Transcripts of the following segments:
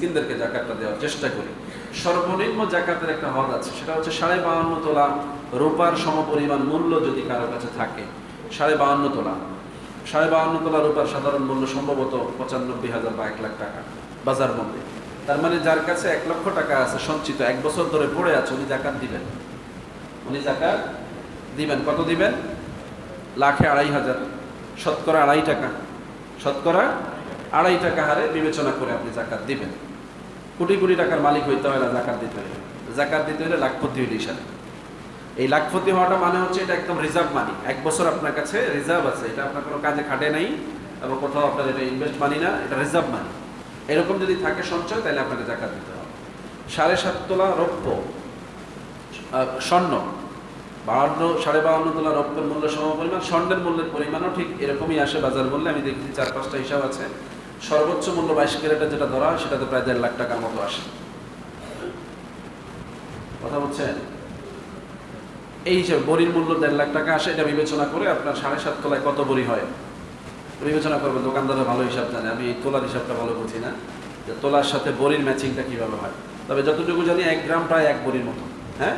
মিসকিনদেরকে জাকাতটা দেওয়ার চেষ্টা করি। সর্বনিম্ন জাকাতের একটা হদ আছে, সেটা হচ্ছে সাড়ে বাহান্ন তোলা রূপার সমপরিমাণ মূল্য যদি কারও কাছে থাকে, সাড়ে বাহান্ন তোলা। সাড়ে বাহান্ন তোলা রূপার সাধারণ মূল্য সম্ভবত পঁচানব্বই হাজার বা এক লাখ টাকা বাজার মধ্যে তার মানে যার কাছে এক লক্ষ টাকা আছে, সঞ্চিত, এক বছর ধরে পড়ে আছে, উনি জাকাত দিবেন। উনি জাকাত দিবেন। কত দিবেন? লাখে আড়াই হাজার। শতকরা আড়াই টাকা। শতকরা আড়াই টাকা হারে বিবেচনা করে আপনি জাকাত দিবেন। কোটি কোটি টাকার মালিক হইতে হয় না, জাকাত দিতে হলে জাকাত দিতে হলে লাখপতি হইলে হিসাবে এই লাখপতি হওয়াটা মানে হচ্ছে এটা একদম রিজার্ভ মানি এক বছর আপনার কাছে রিজার্ভ আছে, এটা আপনার কোনো কাজে খাটে নাই, এবং কোথাও আপনার এটা ইনভেস্ট মানি না, এটা রিজার্ভ মানি এরকম যদি থাকে সঞ্চয়, তাহলে আপনাকে জাকাত দিতে হবে। সাড়ে সাত তোলা রৌপ্য স্বর্ণ। বাহান্ন, সাড়ে বাহান্ন তোলা রৌপ্যের মূল্য সমপরিমাণ, স্বর্ণের মূল্যের পরিমাণও ঠিক এরকমই আসে বাজার মূল্যে। আমি দেখেছি চার পাঁচটা হিসাব আছে। সর্বোচ্চ মূল্য বাইশ ক্যারেটে যেটা ধরা সেটাতে প্রায় দেড় লাখ টাকার মতো আসে। কথা বলছেন? এই হিসেবে বড়ির মূল্য দেড় লাখ টাকা আসে, এটা বিবেচনা করে আপনার সাড়ে সাত তলায় কত বড়ি হয়? বিবেচনা করবেন, দোকানদাররা ভালো হিসাব জানে। আমি এই তোলার হিসাবটা ভালো বুঝি না। যে তোলার সাথে বড়ির ম্যাচিংটা কীভাবে হয়? তবে যতটুকু জানি, এক গ্রাম প্রায় এক বড়ির মতো। হ্যাঁ?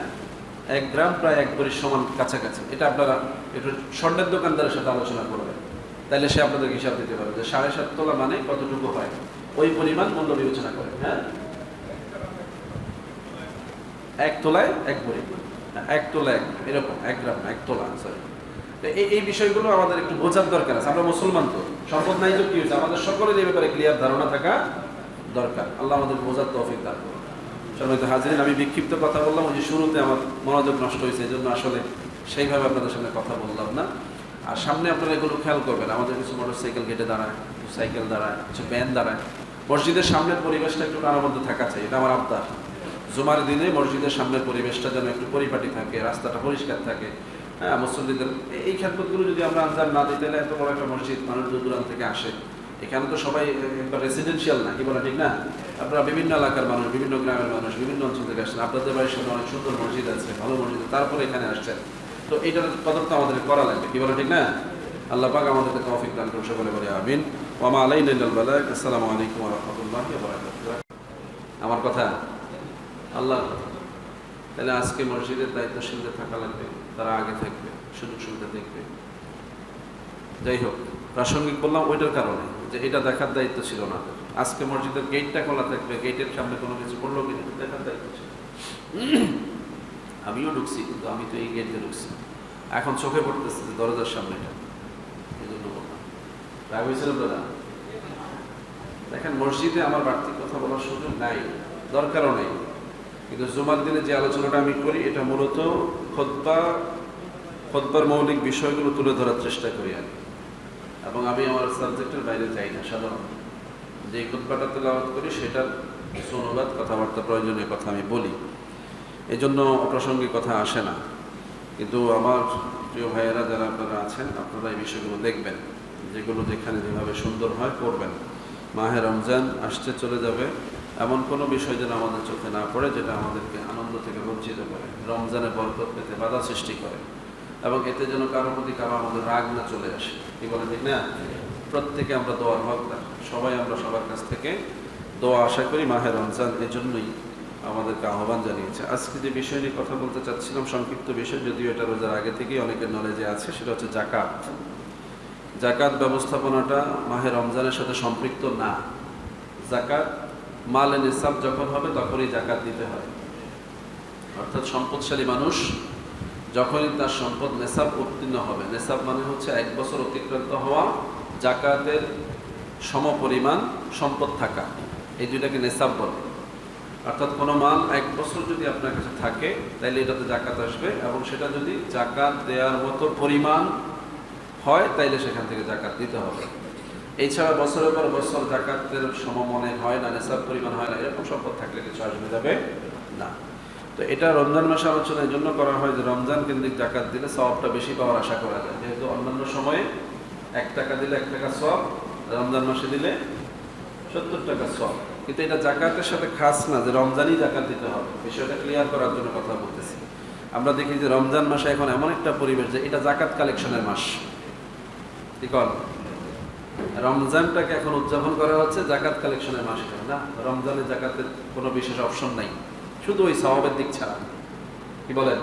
এক গ্রাম প্রায় এক বড়ির সমান কাছাকাছি। এটা আপনারা একটু স্বর্ণের দোকানদারের সাথে আলোচনা করবেন। তাহলে সে আপনাদের হিসাব দিতে পারবে যে সাড়ে সাত তোলা মানে কতটুকু হয়। ওই পরিমাণ মূল্য বিবেচনা করে হ্যাঁ? এক তোলায় এক বড়ি এক তোলা এক, এরকম, এক গ্রাম, এক তোলা সরি এই এই বিষয়গুলো আমাদের একটু বোঝার দরকার আছে। আমরা মুসলমান তো, সম্পদ নাই তো কি হয়েছে? আমাদের সকলের এই ব্যাপারে ক্লিয়ার ধারণা থাকা দরকার। আল্লাহ আমাদের বোঝার তৌফিক দান করুন। সম্মানিত হাজিরিন, আমি বিক্ষিপ্ত কথা বললাম, ওই যে শুরুতে আমার মনোযোগ নষ্ট হয়েছে এই জন্য আসলে সেইভাবে আপনাদের সামনে কথা বললাম না। আর সামনে আপনারা এগুলো খেয়াল করবেন, আমাদের কিছু মোটর সাইকেল গেটে দাঁড়ায়, কিছু সাইকেল দাঁড়ায়, কিছু ভ্যান দাঁড়ায়। মসজিদের সামনের পরিবেশটা একটু প্রাণবদ্ধ থাকা চাই, এটা আমার আবদার। জুমার দিনে মসজিদের সামনের পরিবেশটা যেন একটু পরিপাটি থাকে, রাস্তাটা পরিষ্কার থাকে। হ্যাঁ মুসল্লিদের, এই- এই যদি আমরা আনজাম না দিতে তাহলে এত বড় একটা মসজিদ মানুষ দূর দূরান্ত থেকে আসে। এখানে তো সবাই একবার রেসিডেন্সিয়াল না, কি বলে ঠিক না? আপনারা বিভিন্ন এলাকার মানুষ, বিভিন্ন গ্রামের মানুষ, বিভিন্ন অঞ্চল থেকে আসছেন। আপনাদের বাড়ির সামনে অনেক সুন্দর মসজিদ আছে, ভালো মসজিদ তারপরে এখানে আসছেন। তো এইটার কদর তো আমাদের করা লাগবে। কি বলে ঠিক না? আল্লাহ পাক আমাদেরকে তৌফিক দান করুন সকলে বলে আমিন। ওয়ামা আলাইনা ইল্লাল বালাগ। আসসালামু আলাইকুম ওয়া রাহমাতুল্লাহি ওয়া বারাকাতুহু। আমার কথা আল্লাহ তাহলে আজকে মসজিদের দায়িত্বশীলদের থাকা লাগবে তারা আগে থাকবে সুযোগ সুবিধা দেখবে। যাই হোক প্রাসঙ্গিক বললাম ওইটার কারণে যে এটা দেখার দায়িত্ব ছিল না। আজকে মসজিদের গেটটা খোলা থাকবে গেটের সামনে কোনো কিছু পড়ল কি না, দেখার দায়িত্ব ছিল। আমিও ঢুকছি, কিন্তু আমি তো এই গেট ঢুকছি। এখন চোখে পড়তেছে যে দরজার সামনে এটা। এই জন্য বললাম। রাগ হয়েছিল দাদা? দেখেন, মসজিদে আমার বাড়তি কথা বলার সুযোগ নাই, দরকারও নেই। কিন্তু জুমার দিনে যে আলোচনাটা আমি করি, এটা মূলত খোদ্া খোদ্বার মৌলিক বিষয়গুলো তুলে ধরার চেষ্টা করি আমি। এবং আমি আমার সাবজেক্টের বাইরে যাই না সাধারণত যে খোদ্বাটা তেলাওয়াত করি, সেটার অনুবাদ কথাবার্তা, প্রয়োজনীয় কথা আমি বলি। এই জন্য অপ্রাসঙ্গিক কথা আসে না। কিন্তু আমার প্রিয় ভাইয়েরা যারা আপনারা আছেন, আপনারা এই বিষয়গুলো দেখবেন। যেগুলো যেখানে যেভাবে সুন্দর হয় করবেন। মাহে রমজান আসতে চলে যাবে। এমন কোনো বিষয় যেন আমাদের চোখে না পড়ে, যেটা আমাদেরকে আনন্দ থেকে বঞ্চিত করে, রমজানে বরকত পেতে বাধা সৃষ্টি করে। এবং এতে যেন কারও প্রতি কারও আমাদের রাগ না চলে আসে। কি বলে ঠিক না? প্রত্যেকে আমরা দোয়ার হকদার। সবাই আমরা সবার কাছ থেকে দোয়া আশা করি মাহে রমজান এজন্যই আমাদেরকে আহ্বান জানিয়েছে। আজকে যে বিষয় নিয়ে কথা বলতে চাচ্ছিলাম, সংক্ষিপ্ত বিষয়, যদিও এটা রোজার আগে থেকেই অনেকের নলেজে আছে, সেটা হচ্ছে জাকাত জাকাত ব্যবস্থাপনাটা মাহে রমজানের সাথে সম্পৃক্ত না। জাকাত মাল নিসাব যখন হবে, তখনই জাকাত দিতে হয়। অর্থাৎ সম্পদশালী মানুষ যখনই তার সম্পদ নেশাব উত্তীর্ণ হবে। নেশাব মানে হচ্ছে এক বছর অতিক্রান্ত হওয়া জাকাতের সমপরিমাণ সম্পদ থাকা। এই দুইটাকে নেশাব বলে। অর্থাৎ কোনো মাল এক বছর যদি আপনার কাছে থাকে তাহলে এটাতে জাকাত আসবে এবং সেটা যদি জাকাত দেওয়ার মতো পরিমাণ হয়, তাইলে সেখান থেকে জাকাত দিতে হবে। এছাড়া বছরের পর বছর জাকাতের সমমনে হয় না নেশাব পরিমাণ হয় না, এরকম সম্পদ থাকলে কিছু আসবে যাবে না। তো এটা রমজান মাসে আলোচনা এই জন্য করা হয় যে রমজান কেন্দ্রিক জাকাত দিলে সবটা বেশি পাওয়ার আশা করা যায়। যেহেতু অন্যান্য সময়ে এক টাকা দিলে এক টাকা সব রমজান মাসে দিলে সত্তর টাকা সব কিন্তু এটা জাকাতের সাথে খাস না যে রমজানই জাকাত দিতে হবে। বিষয়টা ক্লিয়ার করার জন্য কথা বলতেছি। আমরা দেখি যে রমজান মাসে এখন এমন একটা পরিবেশ যে এটা জাকাত কালেকশনের মাস। ঠিক রমজানটাকে এখন উদযাপন করা হচ্ছে জাকাত কালেকশনের মাস না? রমজানে জাকাতের কোনো বিশেষ অপশন নাই। শুধু ওই সওয়াবের দিক ছাড়া। কি বলেন?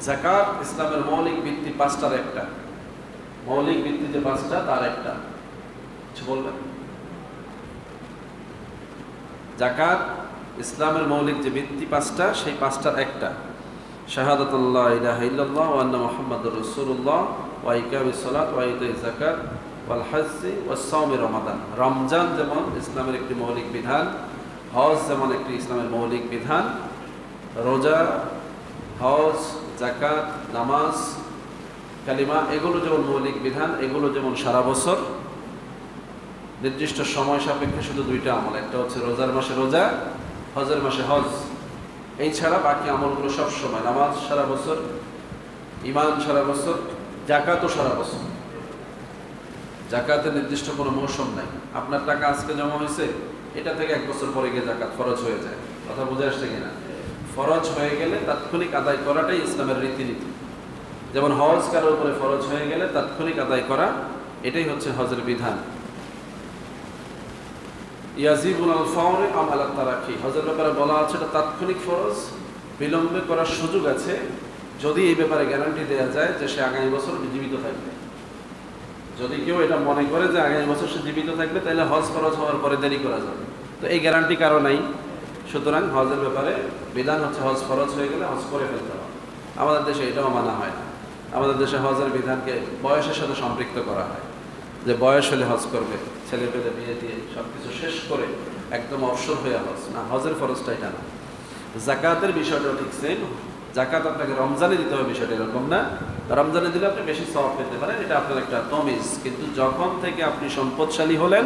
জাকাত ইসলামের মৌলিক ভিত্তি পাঁচটার একটা। মৌলিক ভিত্তি যে পাঁচটা, তার একটা। কিছু বলবেন? জাকাত, ইসলামের মৌলিক যে ভিত্তি পাঁচটা, সেই পাঁচটার একটা। শাহাদাতুল্লাহ ইলাহা ইল্লাল্লাহ ওয়া আন্না মুহাম্মাদুর রাসূলুল্লাহ ওয়া ইকামিস সালাত ওয়া ইতাইজ যাকাত ওয়াল রমাদান। রমজান যেমন ইসলামের একটি মৌলিক বিধান, হজ যেমন একটি ইসলামের মৌলিক বিধান, রোজা, হজ জাকাত নামাজ, কালিমা, এগুলো যেমন মৌলিক বিধান, এগুলো যেমন সারা বছর। নির্দিষ্ট সময় সাপেক্ষে শুধু দুইটা আমল, একটা হচ্ছে রোজার মাসে রোজা, হজের মাসে হজ। এই ছাড়া বাকি আমলগুলো সব সময়, নামাজ সারা বছর ইমান সারা বছর জাকাতও সারা বছর। জাকাতের নির্দিষ্ট কোনো মৌসুম নাই। আপনার টাকা আজকে জমা হয়েছে, এটা থেকে এক বছর পরে গিয়ে জাকাত ফরজ হয়ে যায়। কথা বুঝে আসছে কিনা ফরজ হয়ে গেলে তাৎক্ষণিক আদায় করাটাই ইসলামের রীতিনীতি। যেমন হজ কারোর উপরে ফরজ হয়ে গেলে তাৎক্ষণিক আদায় করা, এটাই হচ্ছে হজের বিধান। ইয়াজিবুল আল ফাওরে আম তারাকি হজের ব্যাপারে বলা আছে, এটা তাৎক্ষণিক ফরজ, বিলম্বে করার সুযোগ আছে। যদি এই ব্যাপারে গ্যারান্টি দেওয়া যায় যে সে আগামী বছর জীবিত থাকবে। যদি কেউ এটা মনে করে যে আগামী বছর সে জীবিত থাকবে, তাহলে হজ ফরজ হওয়ার পরে দেরি করা যাবে। তো এই গ্যারান্টি কারও নাই। সুতরাং হজের ব্যাপারে বিধান হচ্ছে হজ ফরজ হয়ে গেলে হজ করে ফেলতে হবে। আমাদের দেশে এটাও মানা হয় না। আমাদের দেশে হজের বিধানকে বয়সের সাথে সম্পৃক্ত করা হয়। যে বয়স হলে হজ করবে, ছেলে পেলে বিয়ে দিয়ে সব কিছু শেষ করে একদম অবসর হয়ে হজ। না, হজের ফরজটা এটা না। জাকাতের বিষয়টাও ঠিক সেম জাকাত আপনাকে রমজানে দিতে হবে বিষয়টা এরকম না। রমজানে দিলে আপনি বেশি সব পেতে পারেন, এটা আপনার একটা তমিজ। কিন্তু যখন থেকে আপনি সম্পদশালী হলেন,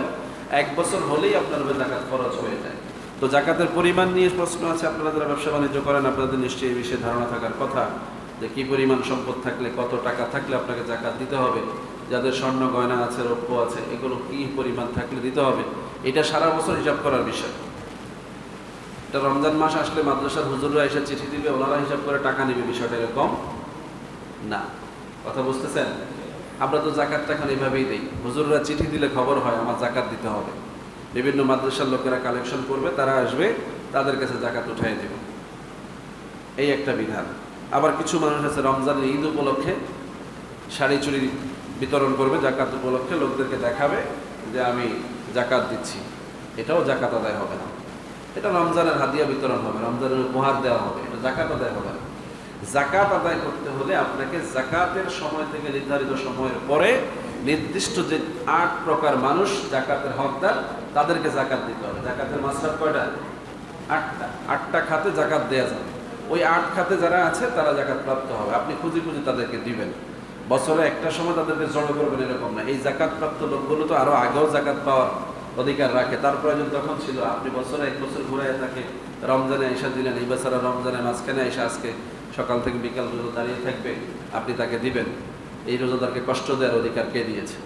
এক বছর হলেই আপনার উপরে জাকাত খরচ হয়ে যায়। তো জাকাতের পরিমাণ নিয়ে প্রশ্ন আছে, আপনারা যারা ব্যবসা বাণিজ্য করেন, আপনাদের নিশ্চয়ই এই বিষয়ে ধারণা থাকার কথা যে কি পরিমাণ সম্পদ থাকলে, কত টাকা থাকলে আপনাকে জাকাত দিতে হবে। যাদের স্বর্ণ, গয়না আছে, রৌপ্য আছে, এগুলো কি পরিমাণ থাকলে দিতে হবে? এটা সারা বছর হিসাব করার বিষয়। এটা রমজান মাস আসলে মাদ্রাসার হুজুররা এসে চিঠি দিবে, ওনারা হিসাব করে টাকা নেবে, বিষয়টা এরকম না। কথা বুঝতেছেন? আমরা তো জাকাতটা এখন এইভাবেই দিই। হুজুররা চিঠি দিলে খবর হয়, আমার জাকাত দিতে হবে। বিভিন্ন মাদ্রাসার লোকেরা কালেকশন করবে, তারা আসবে, তাদের কাছে জাকাত উঠাই দেবে। এই একটা বিধান। আবার কিছু মানুষ আছে, রমজানের ঈদ উপলক্ষে শাড়ি চুড়ি বিতরণ করবে জাকাত উপলক্ষে, লোকদেরকে দেখাবে যে আমি জাকাত দিচ্ছি। এটাও জাকাত আদায় হবে না। এটা রমজানের হাদিয়া বিতরণ হবে, রমজানের উপহার দেওয়া হবে, এটা জাকাত আদায় হবে না। জাকাত আদায় করতে হলে আপনাকে জাকাতের সময় থেকে নির্ধারিত সময়ের পরে নির্দিষ্ট যে আট প্রকার মানুষ জাকাতের হকদার, তাদেরকে জাকাত দিতে হবে। জাকাতের মাসরাত কয়টা? আটটা। আটটা খাতে জাকাত দেয়া যাবে। ওই আট খাতে যারা আছে, তারা জাকাত প্রাপ্ত হবে। আপনি খুঁজে খুঁজে তাদেরকে দিবেন। বছরে একটা সময় তাদেরকে জড়ো করবেন এরকম না। এই জাকাত প্রাপ্ত লোকগুলো তো আরও আগেও জাকাত পাওয়ার অধিকার রাখে। তার প্রয়োজন তখন ছিল, আপনি বছরে এক বছর ঘুরে তাকে রমজানে এসে দিলেন, এই বছর রমজানে মাঝখানে এসে আজকে সকাল থেকে বিকাল পর্যন্ত দাঁড়িয়ে থাকবে, আপনি তাকে দিবেন। এই রোজাদারকে কষ্ট দেওয়ার অধিকার কে দিয়েছে?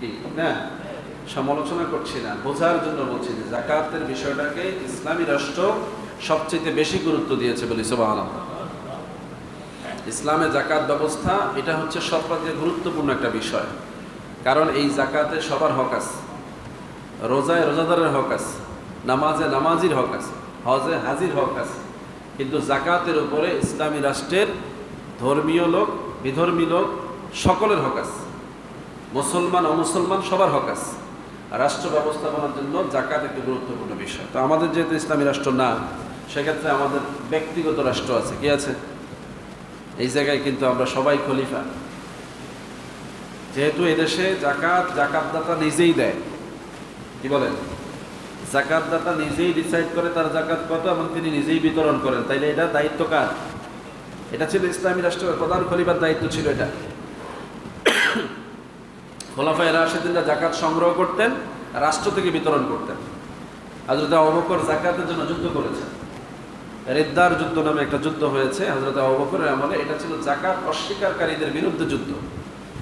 কি? না? সমালোচনা করছি না, বোঝার জন্য বলছি যে জাকাতের বিষয়টাকে ইসলামী রাষ্ট্র সবচেয়ে বেশি গুরুত্ব দিয়েছে বলি সোবাহ ইসলামে জাকাত ব্যবস্থা, এটা হচ্ছে সর্বাধিক গুরুত্বপূর্ণ একটা বিষয়। কারণ এই জাকাতে সবার হক আছে। রোজায় রোজাদারের হক আছে। নামাজে নামাজির হক আছে। হজে হাজির হক আছে। কিন্তু জাকাতের উপরে ইসলামী রাষ্ট্রের ধর্মীয় লোক, বিধর্মী লোক সকলের হক আছে। মুসলমান, অমুসলমান সবার হক আছে। রাষ্ট্র ব্যবস্থাপনার জন্য জাকাত একটি গুরুত্বপূর্ণ বিষয়। তো আমাদের যেহেতু ইসলামী রাষ্ট্র না, সেক্ষেত্রে আমাদের ব্যক্তিগত রাষ্ট্র আছে। কি আছে? এই জায়গায় কিন্তু আমরা সবাই খলিফা। যেহেতু এদেশে জাকাত জাকাতদাতা নিজেই দেয়। কি বলেন? জাকাতদাতা নিজেই ডিসাইড করে তার জাকাত কত এবং তিনি নিজেই বিতরণ করেন। তাইলে এটা দায়িত্ব কার? এটা ছিল ইসলামী রাষ্ট্রের প্রধান খলিফার দায়িত্ব ছিল এটা। খোলাফায় রাশেদিনরা জাকাত সংগ্রহ করতেন, রাষ্ট্র থেকে বিতরণ করতেন। হজরত অবকর জাকাতের জন্য যুদ্ধ করেছেন। রেদ্দার যুদ্ধ নামে একটা যুদ্ধ হয়েছে হজরত অবকরের আমলে। এটা ছিল জাকাত অস্বীকারীদের বিরুদ্ধে যুদ্ধ।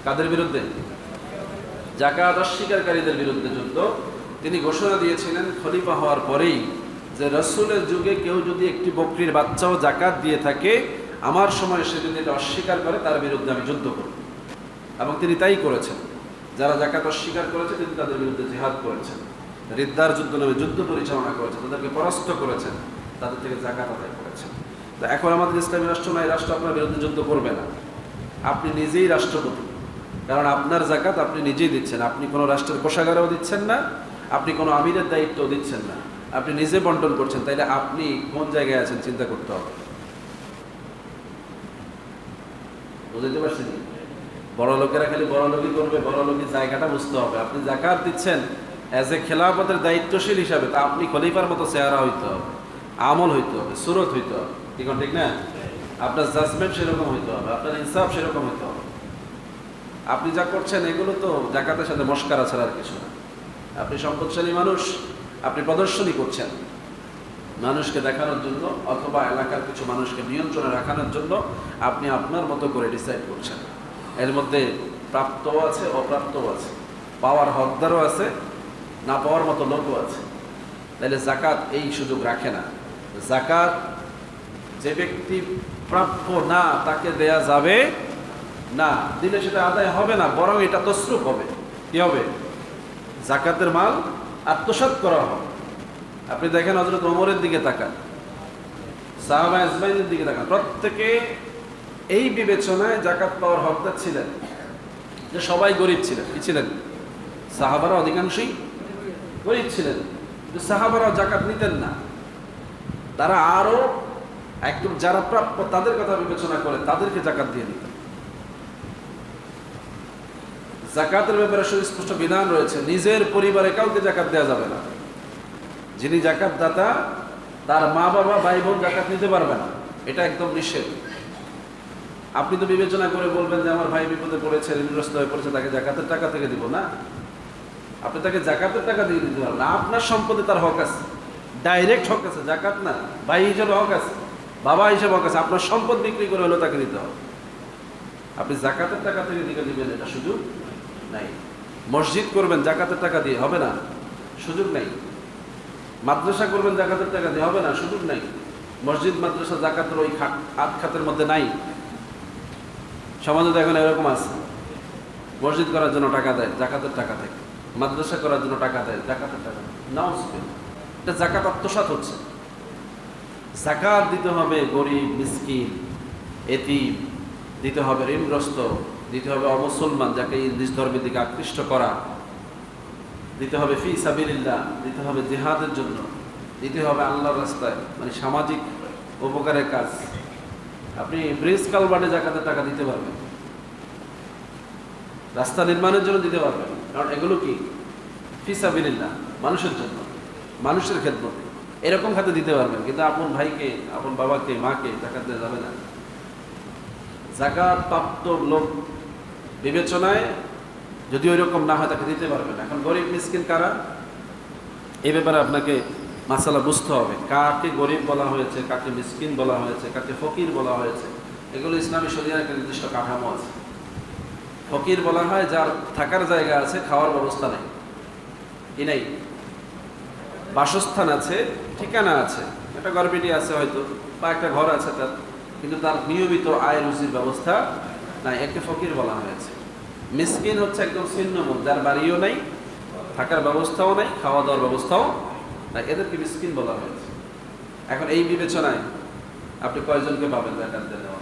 কাদের বিরুদ্ধে? জাকাত অস্বীকারীদের বিরুদ্ধে যুদ্ধ। তিনি ঘোষণা দিয়েছিলেন, খলিফা হওয়ার পরেই যে রসুলের যুগে কেউ যদি একটি বকরির বাচ্চাও জাকাত দিয়ে থাকে, আমার সময় সে যদি এটা অস্বীকার করে, তার বিরুদ্ধে আমি যুদ্ধ করব। এবং তিনি তাই করেছেন। যারা জাকাত অস্বীকার করেছে, তিনি তাদের বিরুদ্ধে জিহাদ করেছেন। রিদ্দার যুদ্ধ নামে যুদ্ধ পরিচালনা করেছেন, তাদেরকে পরাস্ত করেছেন। তাদের থেকে জাকাত আদায় করেছেন। তো এখন আমাদের ইসলামী রাষ্ট্র নয় রাষ্ট্র আপনার বিরুদ্ধে যুদ্ধ করবে না। আপনি নিজেই রাষ্ট্রপতি। কারণ আপনার জাকাত আপনি নিজেই দিচ্ছেন। আপনি কোনো রাষ্ট্রের কোষাগারেও দিচ্ছেন না, আপনি কোনো আমিরের দায়িত্বও দিচ্ছেন না। আপনি নিজে বন্টন করছেন। তাইলে আপনি কোন জায়গায় আছেন চিন্তা করতে হবে? বুঝতে পারছেন বড় লোকেরা খালি বড় লোকই করবে, বড় লোকের জায়গাটা বুঝতে হবে। আপনি জাকাত দিচ্ছেন অ্যাজ এ খেলাফতের দায়িত্বশীল হিসাবে, তা আপনি খলিফার মতো চেহারা হইতে হবে। আমল হইতে হবে, সুরত হইতে হবে। ঠিক ঠিক না? আপনার জাজমেন্ট সেরকম হইতে হবে, আপনার ইনসাফ সেরকম হইতে হবে। আপনি যা করছেন, এগুলো তো জাকাতের সাথে মস্কারা ছাড়া আর কিছু না। আপনি সম্পদশালী মানুষ, আপনি প্রদর্শনী করছেন মানুষকে দেখানোর জন্য অথবা এলাকার কিছু মানুষকে নিয়ন্ত্রণে রাখানোর জন্য আপনি আপনার মতো করে ডিসাইড করছেন। এর মধ্যে প্রাপ্তও আছে, অপ্রাপ্তও আছে। পাওয়ার হকদারও আছে, না পাওয়ার মতো লোকও আছে। তাহলে জাকাত এই সুযোগ রাখে না। জাকাত যে ব্যক্তি প্রাপ্য না, তাকে দেয়া যাবে না। দিলে সেটা আদায় হবে না, বরং এটা তসরুপ হবে। কি হবে? জাকাতের মাল আত্মসাৎ করা হবে। আপনি দেখেন হজরত ওমরের দিকে তাকান, সাহাবা ইসমাইলের দিকে তাকান। প্রত্যেকে এই বিবেচনায় জাকাত পাওয়ার হকদার ছিলেন যে সবাই গরিব ছিলেন। কি ছিলেন? সাহাবারা অধিকাংশই গরিব ছিলেন। সাহাবারা জাকাত নিতেন না। তারা আরও একদম যারা প্রাপ্য তাদের কথা বিবেচনা করে তাদেরকে জাকাত দিয়ে দিতেন জাকাতের ব্যাপারে সুস্পষ্ট বিধান রয়েছে, নিজের পরিবারে কাউকে জাকাত দেওয়া যাবে না। যিনি জাকাত দাতা তার মা বাবা ভাই বোন জাকাত নিতে পারবে না। এটা একদম নিষেধ। আপনি তো বিবেচনা করে বলবেন যে আমার ভাই বিপদে পড়েছে, ঋণগ্রস্ত হয়ে পড়েছে, তাকে জাকাতের টাকা থেকে দিব না। আপনি তাকে জাকাতের টাকা দিয়ে দিতে পারবেন আপনার সম্পদে তার হক আছে। ডাইরেক্ট হক আছে জাকাত না। ভাই হিসেবে হক আছে, বাবা হিসেবে হক আছে। আপনার সম্পদ বিক্রি করে হলেও তাকে দিতে হবে। আপনি জাকাতের টাকা থেকে দিকে দিবেন, এটা সুযোগ নাই। মসজিদ করবেন জাকাতের টাকা দিয়ে, হবে না। সুযোগ নাই। মাদ্রাসা করবেন জাকাতের টাকা দিয়ে, হবে না। সুযোগ নাই। মসজিদ, মাদ্রাসা জাকাতের ওই খাত আট খাতের মধ্যে নাই। সমাজে এখন এরকম আছে। মসজিদ করার জন্য টাকা দেয় জাকাতের টাকা থেকে মাদ্রাসা করার জন্য টাকা দেয় জাকাতের টাকা নাও এটা জাকাত আত্মসাত হচ্ছে। জাকাত দিতে হবে গরিব, মিসকিন, এতিম, দিতে হবে ঋণগ্রস্ত, দিতে হবে অমুসলমান যাকে নিজ ধর্মের দিকে আকৃষ্ট করা, দিতে হবে ফি সাবিল্লাহ দিতে হবে জিহাদের জন্য, দিতে হবে আল্লাহর রাস্তায় মানে সামাজিক উপকারের কাজ। আপনি ব্রিজ কালবার্ডে জাকাতের টাকা দিতে পারবেন। রাস্তা নির্মাণের জন্য দিতে পারবেন। কারণ এগুলো কি? ফি সাবিল্লাহ মানুষের জন্য। মানুষের ক্ষেত্রে। এরকম খাতে দিতে পারবেন, কিন্তু আপন ভাইকে, আপন বাবাকে, মাকে জাকাত দেওয়া যাবে না। জাকাত প্রাপ্ত লোক বিবেচনায় যদি ওই রকম না হয় তাকে দিতে পারবেন। এখন গরিব মিসকিন কারা? এই ব্যাপারে আপনাকে মাসালা বুঝতে হবে। কাকে গরিব বলা হয়েছে, কাকে মিসকিন বলা হয়েছে, কাকে ফকির বলা হয়েছে, এগুলো ইসলামী শরীরের একটা নির্দিষ্ট কাঠামো আছে। ফকির বলা হয় যার থাকার জায়গা আছে, খাওয়ার ব্যবস্থা নেই। কি নেই? বাসস্থান আছে, ঠিকানা আছে। একটা গর্বিটি আছে হয়তো, বা একটা ঘর আছে তার। কিন্তু তার নিয়মিত আয় রুজির ব্যবস্থা নাই, একে ফকির বলা হয়েছে। মিসকিন হচ্ছে একদম ছিন্নমূল যার বাড়িও নাই, থাকার ব্যবস্থাও নাই খাওয়া দাওয়ার ব্যবস্থাও নাই, এদেরকে মিসকিন বলা হয়েছে। এখন এই বিবেচনায় আপনি কয়জনকে পাবেন জাকাত দেওয়া?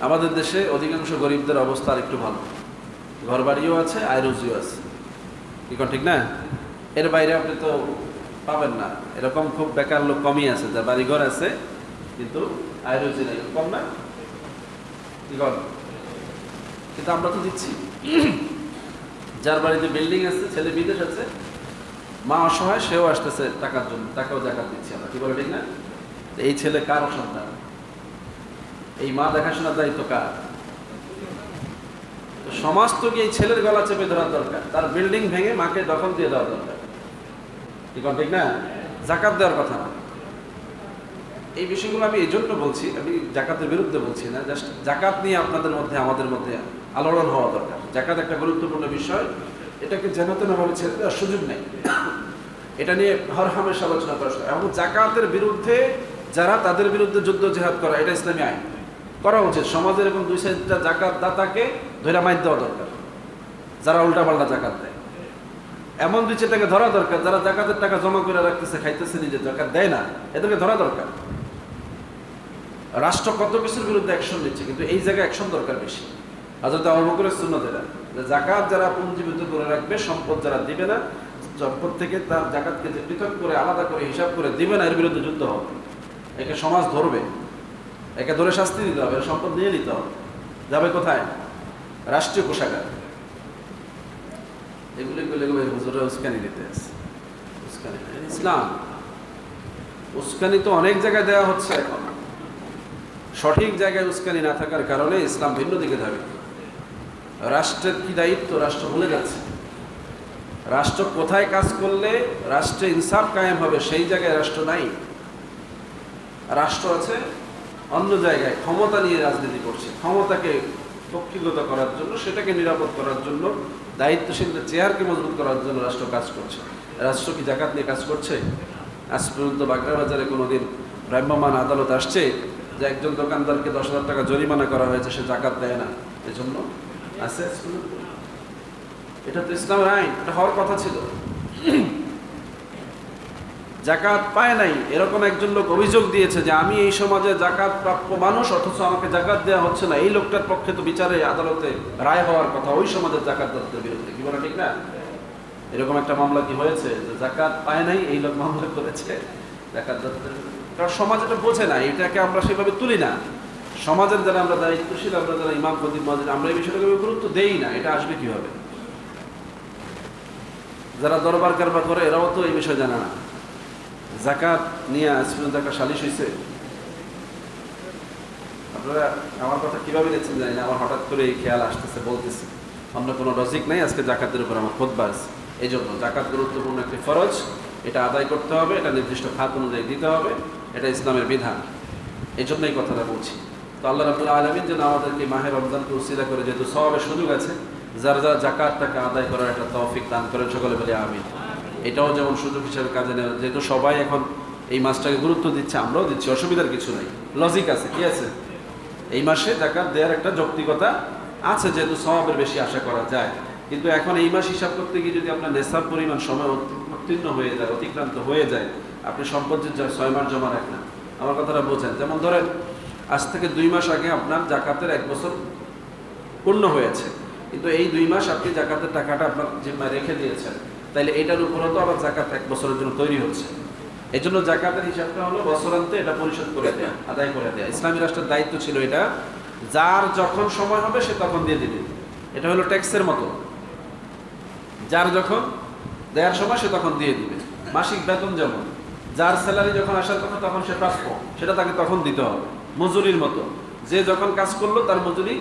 আমাদের দেশে অধিকাংশ গরিবদের অবস্থা আর একটু ভালো। ঘর বাড়িও আছে, আয় রুজিও আছে। কোন ঠিক না? এর বাইরে আপনি তো পাবেন না। এরকম খুব বেকার লোক কমই আছে, যার বাড়িঘর আছে, কিন্তু আয় কম না। কি কর কিন্তু আমরা তো দিচ্ছি। যার বাড়িতে বিল্ডিং আছে, ছেলে বিদেশ আছে, মা অসহায়, সেও আসতেছে টাকার জন্য, টাকাও জাকাত দিচ্ছি আমরা। কি বলে ঠিক না? এই ছেলে কার সন্তান? এই মা দেখাশোনার দায়িত্ব কার? সমাজ তো এই ছেলের গলা চেপে ধরার দরকার? তার বিল্ডিং ভেঙে মাকে দখল দিয়ে দেওয়া দরকার। ঠিক ঠিক না? জাকাত দেওয়ার কথা না। এই বিষয়গুলো আমি এই জন্য বলছি, আমি জাকাতের বিরুদ্ধে বলছি না, জাস্ট জাকাত নিয়ে আপনাদের মধ্যে, আমাদের মধ্যে আলোড়ন হওয়া দরকার। জাকাত একটা গুরুত্বপূর্ণ বিষয়, এটাকে যেন তেনভাবে ছেড়ে দেওয়ার সুযোগ নেই। এটা নিয়ে হর হামেশা আলোচনা করা। এবং জাকাতের বিরুদ্ধে যারা তাদের বিরুদ্ধে যুদ্ধ জেহাদ করা, এটা ইসলামী আইন। করা উচিত। সমাজের এবং দুই সাইডটা জাকাত দাতাকে ধরে মাইর দেওয়া দরকার। যারা উল্টাপাল্টা জাকাত দেয়। এমন দুই চারটাকে ধরা দরকার, যারা জাকাতের টাকা জমা করে রাখতেছে, খাইতেছে নিজে, জাকাত দেয় না, এদেরকে ধরা দরকার। রাষ্ট্র কত কিছুর বিরুদ্ধে অ্যাকশন নিচ্ছে, কিন্তু এই জায়গায় অ্যাকশন দরকার বেশি। হাজরত আবু বকরের সুন্নতেরা জাকাত যারা পুঞ্জীবিত করে রাখবে, সম্পদ যারা দিবে না, সম্পদ থেকে তার জাকাতকে যে পৃথক করে, আলাদা করে, হিসাব করে দিবে না, এর বিরুদ্ধে যুদ্ধ হবে। একে সমাজ ধরবে, একে ধরে শাস্তি দিতে হবে সম্পদ নিয়ে নিতে হবে। যাবে কোথায়? রাষ্ট্রীয় কোষাগার। এগুলি করলে হুজুরা উস্কানি দিতে আছে উস্কানি ইসলাম। উস্কানি তো অনেক জায়গায় দেওয়া হচ্ছে এখন। সঠিক জায়গায় উস্কানি না থাকার কারণে ইসলাম ভিন্ন দিকে যাবে রাষ্ট্রের কি দায়িত্ব? রাষ্ট্র ভুলে যাচ্ছে। রাষ্ট্র কোথায় কাজ করলে রাষ্ট্রে ইনসাফ কায়েম হবে সেই জায়গায় রাষ্ট্র নাই। রাষ্ট্র আছে, অন্য জায়গায় ক্ষমতা নিয়ে রাজনীতি করছে। ক্ষমতাকে পক্ষীগত করার জন্য, সেটাকে নিরাপদ করার জন্য দায়িত্বশীলদের চেয়ারকে মজবুত করার জন্য রাষ্ট্র কাজ করছে। রাষ্ট্র কি জাকাত নিয়ে কাজ করছে? আজ পর্যন্ত বাজারে কোনোদিন ভ্রাম্যমান আদালত আসছে যে একজন দোকানদারকে দশ হাজার টাকা জরিমানা করা হয়েছে, সে জাকাত দেয় না। এজন্য আছে এটা তো ইসলামের আইন, এটা হওয়ার কথা ছিল। জাকাত পায় নাই। এরকম একজন লোক অভিযোগ দিয়েছে যে, আমি এই সমাজে জাকাত প্রাপ্য মানুষ, অথচ আমাকে জাকাত দেওয়া হচ্ছে না। এই লোকটার পক্ষে তো বিচারে, আদালতে রায় হওয়ার কথা, ওই সমাজের জাকাত দত্তের বিরুদ্ধে। কি বলে ঠিক না? এরকম একটা মামলা কি হয়েছে যে, জাকাত পায় নাই, এই লোক মামলা করেছে, জাকাত দত্তের কারণ সমাজ এটা বোঝে না, এটাকে আমরা সেভাবে তুলি না। সমাজের যারা আমরা দায়িত্বশীল, আমরা যারা ইমাম খদিব মসজিদ আমরা এই বিষয়টাকে গুরুত্ব দেই না, এটা আসবে কীভাবে? যারা দরবার কারবার করে, এরাও তো এই বিষয় জানে না। জাকাত নিয়ে আজ পর্যন্ত একটা সালিশ হয়েছে আপনারা আমার কথা কীভাবে নিচ্ছেন জানি আমার হঠাৎ করে এই খেয়াল আসতেছে, বলতেছে। অন্য কোনো লজিক নাই, আজকে জাকাতের উপর আমার খোদবা আছে। এই জন্য জাকাত গুরুত্বপূর্ণ একটি ফরজ, এটা আদায় করতে হবে, এটা নির্দিষ্ট খাত অনুযায়ী দিতে হবে, এটা ইসলামের বিধান। এই জন্য এই কথাটা বলছি। তো আল্লাহ রাবুল্লাহ আলমিন যেন আমাদেরকে মাহে রমজানকে উসিলা করে যেহেতু সবের সুযোগ আছে, যারা যারা জাকাত টাকা আদায় করার একটা তৌফিক দান করেন সকলে বলে আমিন। এটাও যেমন সুযোগ হিসেবে কাজে নেওয়া যেহেতু সবাই এখন এই মাসটাকে গুরুত্ব দিচ্ছে, আমরাও দিচ্ছি, অসুবিধার কিছু নেই। লজিক আছে, কি আছে? এই মাসে জাকাত দেওয়ার একটা যৌক্তিকতা আছে, যেহেতু সবাবের বেশি আশা করা যায়। কিন্তু এখন এই মাস হিসাব করতে গিয়ে যদি আপনার নেশার পরিমাণ সময় উত্তীর্ণ হয়ে যায়, অতিক্রান্ত হয়ে যায়, আপনি সম্পদ ছয় মাস জমা রাখেন, আমার কথাটা বোঝেন। যেমন ধরেন, আজ থেকে দুই মাস আগে আপনার জাকাতের এক বছর পূর্ণ হয়েছে। কিন্তু এই দুই মাস আপনি জাকাতের টাকাটা আপনার জিম্মায় রেখে দিয়েছেন। তাইলে এটার উপরও তো আবার জাকাত এক বছরের জন্য তৈরি হচ্ছে। এই জন্য জাকাতের হিসাবটা হলো বছরান্তে এটা পরিশোধ করে দেয়া, আদায় করে দেয়া। ইসলামী রাষ্ট্রের দায়িত্ব ছিল এটা, যার যখন সময় হবে সে তখন দিয়ে দিবে। এটা হলো ট্যাক্সের মতো। যার যখন দেওয়ার সময় সে তখন দিয়ে দিবে। মাসিক বেতন যেমন, যার স্যালারি যখন আসার কথা তখন সে প্রাপ্য, সেটা তাকে তখন দিতে হবে, মজুরির মতো। যে যখন কাজ করল তার মজুরি,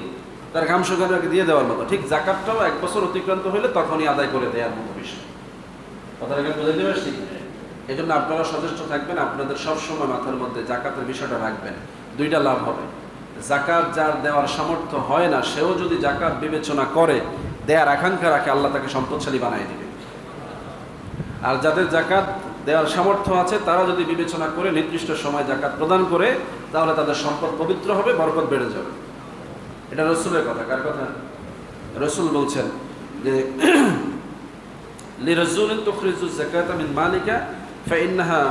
তার ঘাম শুকানোকে দিয়ে দেওয়ার মতো। ঠিক জাকাতটাও এক বছর অতিক্রান্ত হলে তখনই আদায় করে দেওয়ার মতো বিষয়। কথাটাকে বুঝাতে পারছি? এই জন্য আপনারা সচেষ্ট থাকবেন, আপনাদের সবসময় মাথার মধ্যে জাকাতের বিষয়টা রাখবেন। দুইটা লাভ হবে। জাকাত যার দেওয়ার সামর্থ্য হয় না, সেও যদি জাকাত বিবেচনা করে, দেয়ার আকাঙ্ক্ষা রাখে, আল্লাহ তাকে সম্পদশালী বানায় দিবে। আর যাদের জাকাত দেওয়ার সামর্থ্য আছে, তারা যদি বিবেচনা করে, নির্দিষ্ট সময় জাকাত প্রদান করে, তাহলে তাদের সম্পদ পবিত্র হবে, বরকত বেড়ে যাবে। এটা রসুলের কথা, কার কথা? রসুল বলছেন যে লিরজুলিন তুখরিজু যাকাতা মিন মালিকা, ফাইন্নাহা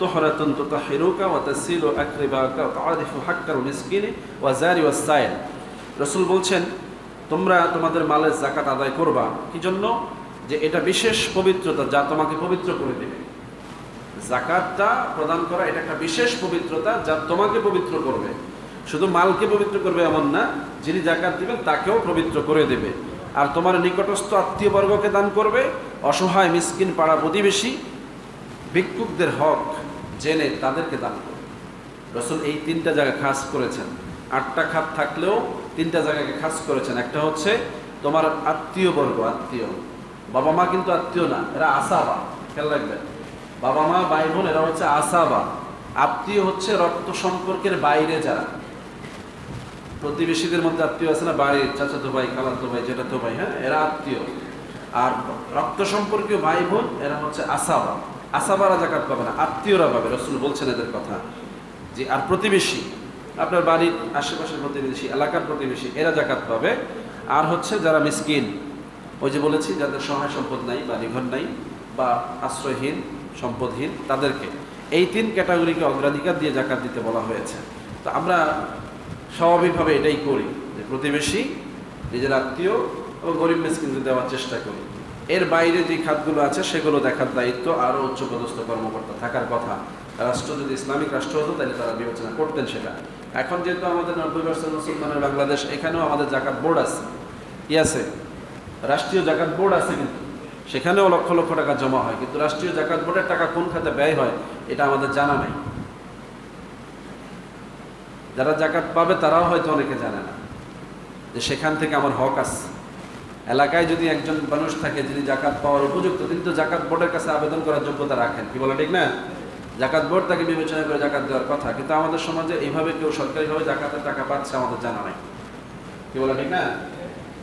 তুহরাতুন তুতাহহিরুকা ওয়া তাসিলু আকরিবাকা ওয়া তাআরিফু হাক্কাল মিসকিনি ওয়া জারি সাইল। বলছেন, তোমরা তোমাদের মালের জাকাত আদায় করবা। কি জন্য যে এটা বিশেষ পবিত্রতা যা তোমাকে পবিত্র করে দেবে। জাকাতটা প্রদান করা এটা একটা বিশেষ পবিত্রতা যা তোমাকে পবিত্র করবে। শুধু মালকে পবিত্র করবে এমন না, যিনি জাকাত দিবেন তাকেও পবিত্র করে দেবে। আর তোমার নিকটস্থ আত্মীয়বর্গকে দান করবে। অসহায় মিসকিন পাড়া প্রতিবেশী, ভিক্ষুকদের হক জেনে তাদেরকে দান করবে। রসুল এই তিনটা জায়গা খাস করেছেন। আটটা খাত থাকলেও তিনটা জায়গাকে খাস করেছেন। একটা হচ্ছে তোমার আত্মীয় বর্গ আত্মীয়। বাবা মা কিন্তু আত্মীয় না, এরা আসাবা। খেয়াল রাখবেন বাবা মা, ভাই বোন, এরা হচ্ছে আসাবা। আত্মীয় হচ্ছে রক্ত সম্পর্কের বাইরে যারা। প্রতিবেশীদের মধ্যে আত্মীয় আছে না? বাড়ির চাচাতো ভাই খালাতো ভাই জেঠাতো ভাই হ্যাঁ? এরা আত্মীয়। আর রক্ত সম্পর্কীয় ভাই বোন, এরা হচ্ছে আসাবা। আসাবারা জাকাত পাবে না, আত্মীয়রা পাবে। রসুল বলছেন এদের কথা। যে, আর প্রতিবেশী, আপনার বাড়ির আশেপাশের প্রতিবেশী, এলাকার প্রতিবেশী, এরা জাকাত পাবে। আর হচ্ছে যারা মিসকিন, ওই যে বলেছি, যাদের সহায় সম্পদ নাই বা নিঘর নাই বা আশ্রয়হীন, সম্পদহীন, তাদেরকে। এই তিন ক্যাটাগরিকে অগ্রাধিকার দিয়ে জাকাত দিতে বলা হয়েছে। তো আমরা স্বাভাবিকভাবে এটাই করি, যে প্রতিবেশী, নিজের আত্মীয় এবং গরিব মিসকিনকে দেওয়ার চেষ্টা করি। এর বাইরে যে খাতগুলো আছে, সেগুলো দেখার দায়িত্ব আরও উচ্চপদস্থ কর্মকর্তা থাকার কথা। রাষ্ট্র যদি ইসলামিক রাষ্ট্র হতো, তাহলে তারা বিবেচনা করতেন সেটা। এখন যেহেতু আমাদের নব্বই পার্সেন্ট মুসলমানের বাংলাদেশ, এখানেও আমাদের জাকাত বোর্ড আছে। কি আছে? রাষ্ট্রীয় জাকাত বোর্ড আছে কিন্তু। সেখানেও লক্ষ লক্ষ টাকা জমা হয়। কিন্তু রাষ্ট্রীয় জাকাত বোর্ডের টাকা কোন খাতে ব্যয় হয়, এটা আমাদের জানা নাই। যারা জাকাত পাবে তারাও হয়তো অনেকে জানে না। যে সেখান থেকে আমার হক আছে। এলাকায় যদি একজন মানুষ থাকে যিনি জাকাত পাওয়ার উপযুক্ত, তিনি তো জাকাত বোর্ডের কাছে আবেদন করার যোগ্যতা রাখেন। কি বলে ঠিক না? জাকাত বোর্ড তাকে বিবেচনা করে জাকাত দেওয়ার কথা। কিন্তু আমাদের সমাজে এইভাবে কেউ সরকারিভাবে জাকাতের টাকা পাচ্ছে আমাদের জানা নাই। কি বলে ঠিক না?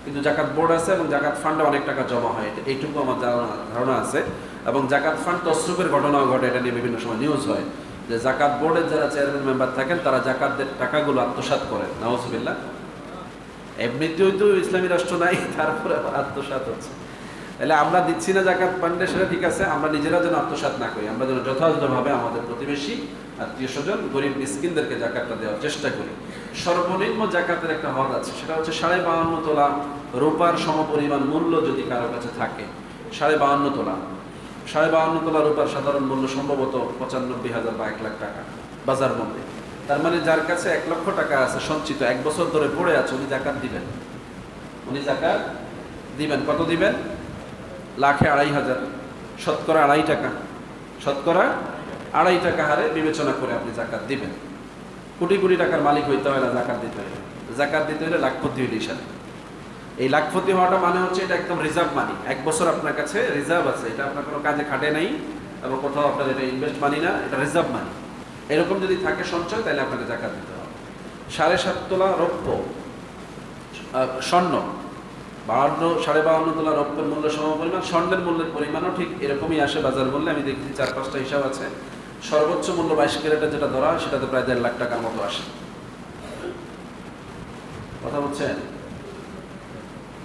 কিন্তু জাকাত বোর্ড আছে এবং জাকাত ফান্ডে অনেক টাকা জমা হয়। এটা এইটুকু আমার ধারণা ধারণা আছে। এবং জাকাত ফান্ড তসরুপের ঘটনাও ঘটে। এটা নিয়ে বিভিন্ন সময় নিউজ হয়। যে জাকাত বোর্ডের যারা চেয়ারম্যান মেম্বার থাকেন, তারা জাকাতদের টাকাগুলো আত্মসাৎ করেন। নওয়াজবিল্লা এমনিতেই তো ইসলামী রাষ্ট্র নাই, তারপরে আবার আত্মসাৎ হচ্ছে। তাহলে আমরা দিচ্ছি না জাকাত ফান্ডে সেটা ঠিক আছে, আমরা নিজেরা যেন আত্মসাৎ না করি। আমরা যেন যথাযথভাবে আমাদের প্রতিবেশী, আত্মীয় স্বজন, গরিব মিসকিনদেরকে জাকাতটা দেওয়ার চেষ্টা করি। সর্বনিম্ন জাকাতের একটা হদ আছে, সেটা হচ্ছে সাড়ে বাহান্ন তোলা রূপার সমপরিমাণ মূল্য যদি কারও কাছে থাকে, সাড়ে বাহান্ন তোলা। সাড়ে বাহান্ন তোলা রূপার সাধারণ মূল্য সম্ভবত পঁচানব্বই হাজার বা এক লাখ টাকা, বাজার মধ্যে তার মানে যার কাছে এক লক্ষ টাকা আছে, সঞ্চিত, এক বছর ধরে পড়ে আছে, উনি জাকাত দিবেন। উনি জাকাত দিবেন। কত দিবেন? লাখে আড়াই হাজার। শতকরা আড়াই টাকা। শতকরা আড়াই টাকা হারে বিবেচনা করে আপনি জাকাত দিবেন। কোটি কোটি টাকার মালিক হইতে হয় না জাকাত দিতে হয় জাকাত দিতে হলে লাখপতি হইলে হিসাবে এই লাখপতি হওয়াটা মানে হচ্ছে এটা একদম রিজার্ভ মানি এক বছর আপনার কাছে রিজার্ভ আছে, এটা আপনার কোনো কাজে খাটে নাই, এবং কোথাও আপনার এটা ইনভেস্ট মানি না, এটা রিজার্ভ মানি এরকম যদি থাকে সঞ্চয়, তাহলে আপনাকে জাকাত দিতে হবে। সাড়ে সাত তোলা রৌপ্য স্বর্ণ। বাহান্ন, সাড়ে বাহান্ন তোলা রৌপ্যের মূল্য সম পরিমাণ স্বর্ণের মূল্যের পরিমাণও ঠিক এরকমই আসে বাজার মূল্যে আমি দেখেছি চার পাঁচটা হিসাব আছে। সর্বোচ্চ মূল্য বাইশ ক্যারেটের যেটা ধরা সেটাতে প্রায় দেড় লাখ টাকার মতো আসে। কথা বলছেন?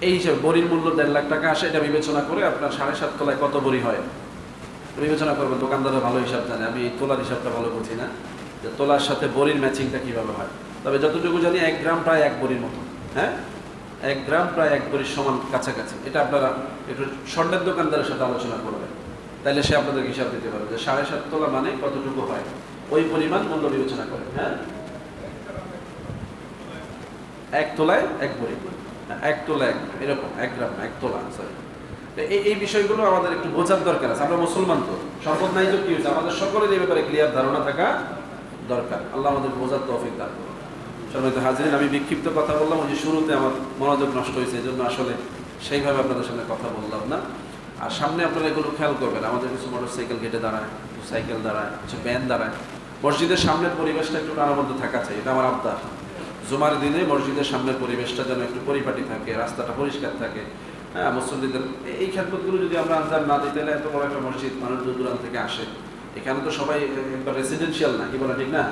এই হিসাবে বড়ির মূল্য দেড় লাখ টাকা আসে, এটা বিবেচনা করে আপনার সাড়ে সাত তলায় কত বড়ি হয়? বিবেচনা করবেন, দোকানদাররা ভালো হিসাব জানে। আমি এই তোলার হিসাবটা ভালো বুঝি না। যে তোলার সাথে বড়ির ম্যাচিংটা কীভাবে হয়? তবে যতটুকু জানি, এক গ্রাম প্রায় এক বড়ির মতো। হ্যাঁ? এক গ্রাম প্রায় এক বড়ির সমান কাছাকাছি। এটা আপনারা একটু স্বর্ণের দোকানদারের সাথে আলোচনা করবেন। তাহলে সে আপনাদের হিসাব দিতে পারবে যে সাড়ে সাত তোলা মানে কতটুকু হয়। ওই পরিমাণ মূল্য বিবেচনা করে হ্যাঁ? এক তোলায় এক বড়ি। এক তোলা এক, এরকম, এক গ্রাম, এক তোলা সরি এই বিষয়গুলো আমাদের একটু বোঝার দরকার আছে। আমরা মুসলমান তো। সম্পদ নাই তো কি হয়েছে? আমাদের সকলের এই ব্যাপারে ক্লিয়ার ধারণা থাকা দরকার। আল্লাহ আমাদের বোঝার তৌফিক দান সম্মানিত হাজিরিন, আমি বিক্ষিপ্ত কথা বললাম। ওই যে শুরুতে আমার মনোযোগ নষ্ট হয়েছে এই জন্য আসলে সেইভাবে আপনাদের সামনে কথা বললাম না। আর সামনে আপনারা এগুলো খেয়াল করবেন। আমাদের কিছু মোটর সাইকেল গেটে দাঁড়ায় সাইকেল দাঁড়ায়, কিছু ভ্যান দাঁড়ায়। মসজিদের সামনের পরিবেশটা একটু প্রাণবদ্ধ থাকা চাই। এটা আমার আবদার। জুমার দিনে মসজিদের সামনের পরিবেশটা যেন একটু পরিপাটি থাকে, রাস্তাটা পরিষ্কার থাকে। হ্যাঁ মুসল্লিদের এই খেদমতগুলো যদি আমরা আনজাম না দিতে তাহলে এত বড় একটা মসজিদ মানুষ দূর দূরান্ত থেকে আসে। এখানে তো সবাই একবার রেসিডেন্সিয়াল না, কি বলে ঠিক না?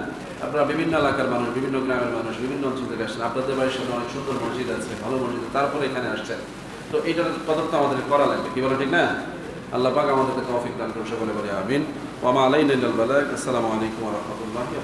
আপনারা বিভিন্ন এলাকার মানুষ, বিভিন্ন গ্রামের মানুষ, বিভিন্ন অঞ্চল থেকে আসছেন। আপনাদের বাড়ির সামনে অনেক সুন্দর মসজিদ আছে, ভালো মসজিদ তারপরে এখানে আসছেন। তো এইটার কদর তো আমাদের করা লাগবে, কি বলে ঠিক না? আল্লাহ পাক আমাদেরকে তৌফিক দান করুন সকলে বলে আমিন। ওয়ামা আলাইনা আসসালামু আলাইকুম রাহমাতুল্লাহি